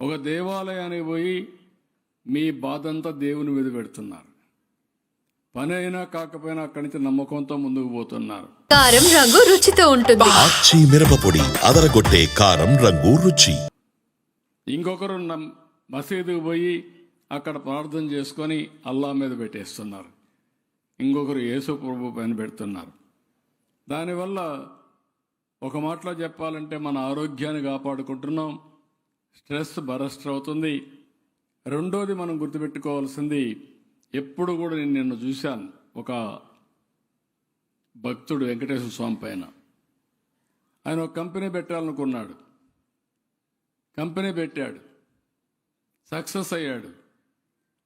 ఒక దేవాలయానికి పోయి మీ బాధంతా దేవుని మీద పెడుతున్నారు. పని అయినా కాకపోయినా అక్కడి నుంచి నమ్మకంతో ముందుకు పోతున్నారు. కారం రంగు రుచితో ఉంటుంది. ఆచి మిరపపొడి అదరగొట్టే కారం రంగు రుచి. ఇంకొకరు నమ్- మసీదుకు పోయి అక్కడ ప్రార్థన చేసుకొని అల్లా మీద పెట్టేస్తున్నారు. ఇంకొకరు యేసు ప్రభు పైన పెడుతున్నారు. దానివల్ల ఒక మాటలో చెప్పాలంటే మన ఆరోగ్యాన్ని కాపాడుకుంటున్నాం. స్ట్రెస్ బరస్ట్ అవుతుంది. రెండోది మనం గుర్తుపెట్టుకోవాల్సింది ఎప్పుడు కూడా నేను నిన్ను చూశాను. ఒక భక్తుడు వెంకటేశ్వర స్వామి పైన. ఆయన ఒక కంపెనీ పెట్టాలనుకున్నాడు. కంపెనీ పెట్టాడు. సక్సెస్ అయ్యాడు.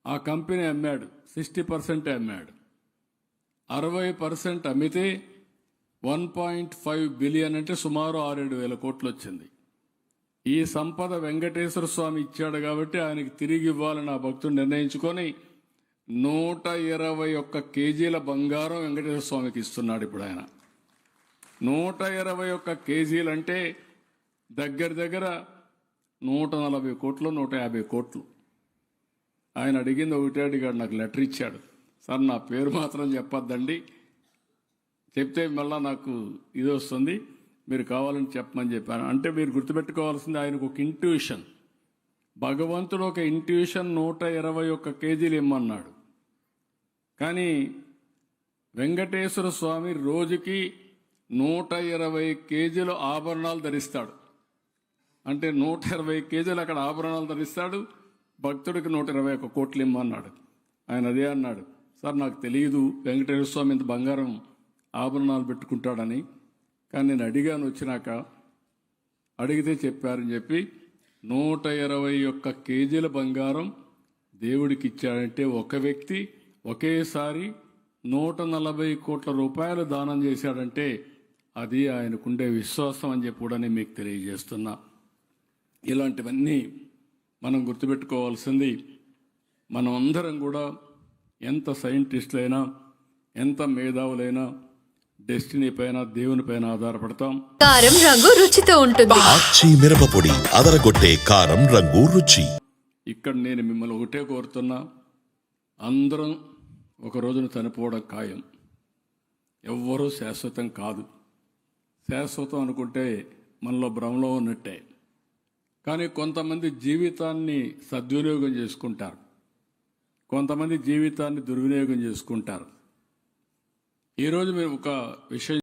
ఆ కంపెనీ అమ్మాడు. సిక్స్టీ పర్సెంట్ అమ్మాడు. అరవై పర్సెంట్ అమ్మితే వన్ పాయింట్ ఫైవ్ బిలియన్ అంటే సుమారు ఆరేడు వేల కోట్లు వచ్చింది. ఈ సంపద వెంకటేశ్వర స్వామి ఇచ్చాడు కాబట్టి ఆయనకి తిరిగి ఇవ్వాలని ఆ భక్తుడు నిర్ణయించుకొని నూట ఇరవై ఒక్క కేజీల బంగారం వెంకటేశ్వర స్వామికి ఇస్తున్నాడు ఇప్పుడు ఆయన. నూట ఇరవై ఒక్క కేజీలు అంటే దగ్గర దగ్గర నూట నలభై కోట్లు నూట యాభై కోట్లు. ఆయన అడిగింది ఒకటే అడిగాడు నాకు లెటర్ ఇచ్చాడు. సార్ నా పేరు మాత్రం చెప్పొద్దండి. చెప్తే మళ్ళీ నాకు ఇది వస్తుంది. మీరు కావాలని చెప్పమని చెప్పాను. అంటే మీరు గుర్తుపెట్టుకోవాల్సింది ఆయనకు ఒక ఇంట్యూషన్ భగవంతుడు ఒక ఇంట్యూషన్ నూట ఇరవై ఒక్క కేజీలు ఇమ్మన్నాడు. కానీ వెంకటేశ్వర స్వామి రోజుకి నూట ఇరవై కేజీల ఆభరణాలు ధరిస్తాడు. అంటే నూట ఇరవై కేజీలు అక్కడ ఆభరణాలు ధరిస్తాడు. భక్తుడికి నూట ఇరవై ఒక్క కోట్లు ఇమ్మన్నాడు. ఆయన అదే అన్నాడు సార్ నాకు తెలియదు వెంకటేశ్వర స్వామి ఇంత బంగారం ఆభరణాలు పెట్టుకుంటాడని. కానీ నేను అడిగాను వచ్చినాక అడిగితే చెప్పారని చెప్పి నూట ఇరవై ఒక్క కేజీల బంగారం దేవుడికి ఇచ్చాడంటే ఒక వ్యక్తి ఒకేసారి నూట నలభై కోట్ల రూపాయలు దానం చేశాడంటే అది ఆయనకుండే విశ్వాసం అని చెప్పి కూడా నేను మీకు తెలియజేస్తున్నా. ఇలాంటివన్నీ మనం గుర్తుపెట్టుకోవాల్సింది మనం అందరం కూడా ఎంత సైంటిస్టులైనా ఎంత మేధావులైనా డెస్టినీ పైన దేవుని పైన ఆధారపడతాం. కారం రంగు రుచితో ఉంటుంది. ఆచి మిరపపొడి అదరగొట్టే కారం రంగు రుచి. ఇక్కడ నేను మిమ్మల్ని ఒకటే కోరుతున్నా. అందరం ఒక రోజున చనిపోవడం ఖాయం. ఎవ్వరూ శాశ్వతం కాదు. శాశ్వతం అనుకుంటే మనలో భ్రమలో ఉన్నట్టే. కానీ కొంతమంది జీవితాన్ని సద్వినియోగం చేసుకుంటారు. కొంతమంది జీవితాన్ని దుర్వినియోగం చేసుకుంటారు. ఈరోజు మీరు ఒక విషయం